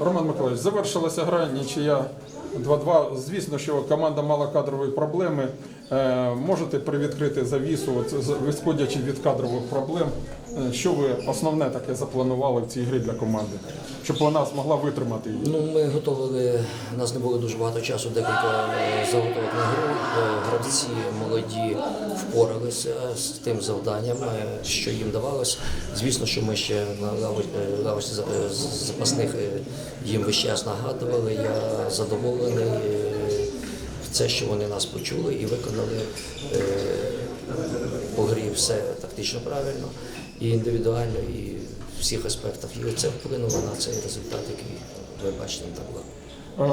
Роман Миколаївич, завершилася гра, нічия 2-2. Звісно, що команда мала кадрові проблеми. Е, Можете привідкрити завісу, відходячи від кадрових проблем, е, що ви основне таке запланували в цій грі для команди, щоб вона змогла витримати її? Ну, ми готували, у нас не було дуже багато часу, декілька е, заготовок на гру. Гравці молоді впоралися з тим завданням, е, що їм давалось. Звісно, що ми ще на е, лавочці е, запасних їм весь час нагадували. Я задоволений. е, Це, що вони нас почули і виконали по грі все тактично правильно і індивідуально, і в всіх аспектах. І це вплинуло на цей результат, який ви бачите на табло. Е,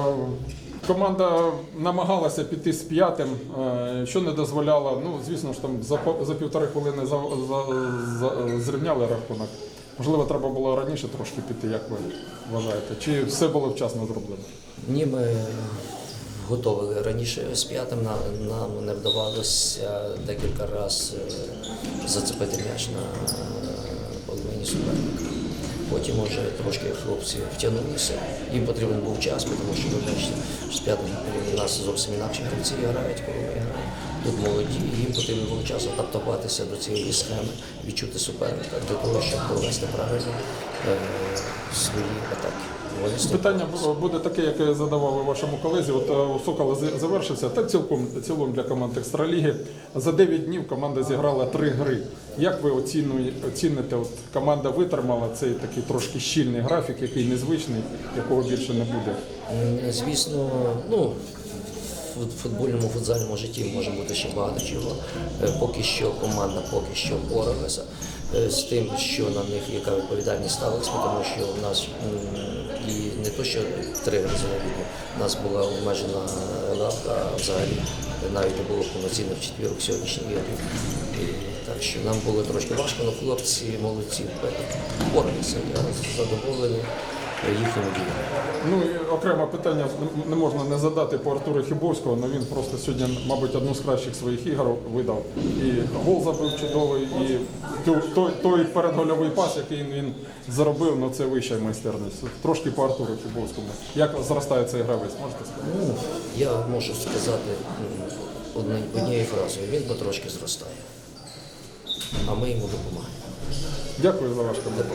Команда намагалася піти з п'ятим, е, що не дозволяло. Ну, звісно ж, там за, за півтори хвилини за, за, за, зрівняли рахунок. Можливо, треба було раніше трошки піти, як ви вважаєте? Чи все було вчасно зроблено? Ні, ми готували раніше з п'ятим. Нам, нам не вдавалося декілька разів зацепити м'яч на половині суперника. Потім вже трошки хлопці втягнулися. Їм потрібен був час, тому що ви бачите, з п'ятим у нас зовсім інакше гравці грають, коли ми граємо. Тут молоді, їм потрібен був час адаптуватися до цієї схеми, відчути суперника для того, щоб провести правильно е, свої атаки. Вони Питання буде таке, яке я задавав вашому колезі. От е, Сокола завершився та цілком цілом для команд екстраліги. За 9 днів команда зіграла три гри. Як ви оціните? От команда витримала цей такий трошки щільний графік, який незвичний, якого більше не буде. Звісно, ну в футбольному футзальному житті може бути ще багато чого. Е, Поки що команда поки що впоралася е, з тим, що на них яка відповідальність ставилась, тому що у нас і не то, що три рази на війну, у нас була обмежена лавка, а взагалі навіть не було повноцінних четвірок сьогоднішній ігри. І Так що нам було трошки важко, але хлопці молодці впоралися. Я задоволений їхніми діями. Ну і окреме питання не можна не задати по Артуру Хібовського, але він просто сьогодні, мабуть, одну з кращих своїх ігор видав. І гол забив чудовий, і той, той передгольовий пас, який він заробив, ну це вища майстерність. Трошки по Артуру Хібовському. Як зростає цей гравець, можете сказати? Ну, я можу сказати однією фразою. Він потрошки зростає, а ми йому допомагаємо. Дякую за ваш коментар.